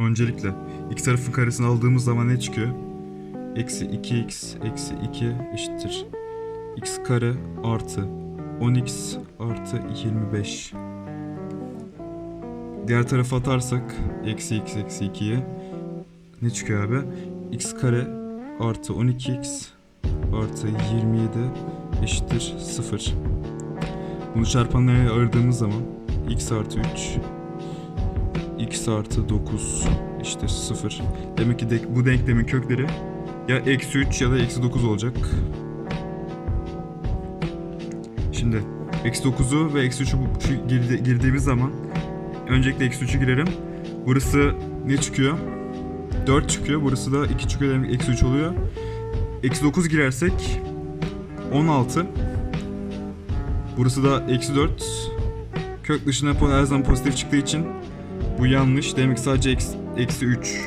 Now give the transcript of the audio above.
Öncelikle iki tarafın karesini aldığımız zaman ne çıkıyor? Eksi 2x eksi 2 eşittir. x kare artı 10x artı 25. Diğer tarafa atarsak eksi x eksi 2'ye ne çıkıyor abi? x kare artı 12x artı 27 eşittir 0. Bunu çarpanlara ayırdığımız zaman x artı 3 x artı 9 eşittir 0. Demek ki de- bu denklemin kökleri ya eksi 3 ya da eksi 9 olacak. Şimdi eksi 9'u ve eksi 3'ü bu- şu girdi- girdiğimiz zaman öncelikle eksi 3'ü girerim. Burası ne çıkıyor? 4 çıkıyor. Burası da 2 çıkıyor demek eksi 3 oluyor. Eksi 9 girersek 16. Burası da eksi 4. Kök dışına her zaman pozitif çıktığı için bu yanlış. Demek sadece eksi, eksi 3